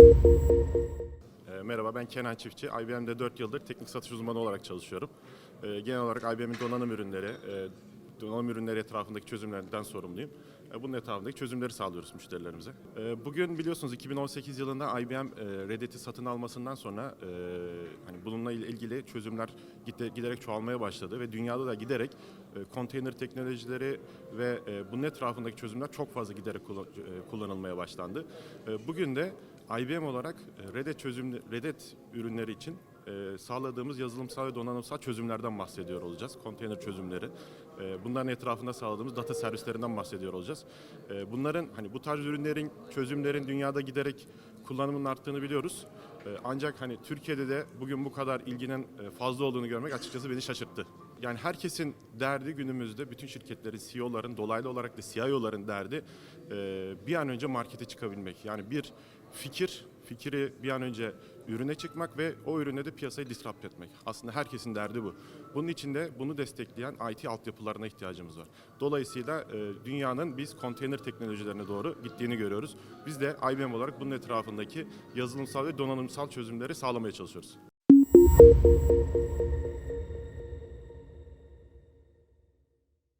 E, Merhaba ben Kenan Çiftçi. IBM'de 4 yıldır teknik satış uzmanı olarak çalışıyorum. E, Genel olarak IBM'in donanım ürünleri, e, donanım ürünleri etrafındaki çözümlerden sorumluyum. E, Bunun etrafındaki çözümleri sağlıyoruz müşterilerimize. E, Bugün biliyorsunuz 2018 yılında IBM Red Hat'i satın almasından sonra hani bununla ilgili çözümler gide- giderek çoğalmaya başladı ve dünyada da giderek konteyner teknolojileri ve bunun etrafındaki çözümler çok fazla giderek kullan- kullanılmaya başlandı. Bugün de IBM olarak e, Red Hat çözüm Red Hat ürünleri için e, sağladığımız yazılımsal ve donanımsal çözümlerden bahsediyor olacağız. Konteyner çözümleri. E, bunların etrafında sağladığımız data servislerinden bahsediyor olacağız. E, bunların hani bu tarz ürünlerin çözümlerin dünyada giderek kullanımının arttığını biliyoruz. Ancak hani Türkiye'de de bugün bu kadar ilginin fazla olduğunu görmek açıkçası beni şaşırttı. Yani herkesin derdi günümüzde bütün şirketlerin CEO'ların dolaylı olarak da CIO'ların derdi bir an önce markete çıkabilmek. Yani bir fikir, fikri bir an önce ürüne çıkmak ve o ürüne de piyasayı disrupt etmek. Aslında herkesin derdi bu. Bunun için de bunu destekleyen IT altyapılarına ihtiyacımız var. Dolayısıyla e, dünyanın biz konteyner teknolojilerine doğru gittiğini görüyoruz. Biz de IBM olarak bunun etrafındaki yazılımsal ve donanımsal çözümleri sağlamaya çalışıyoruz.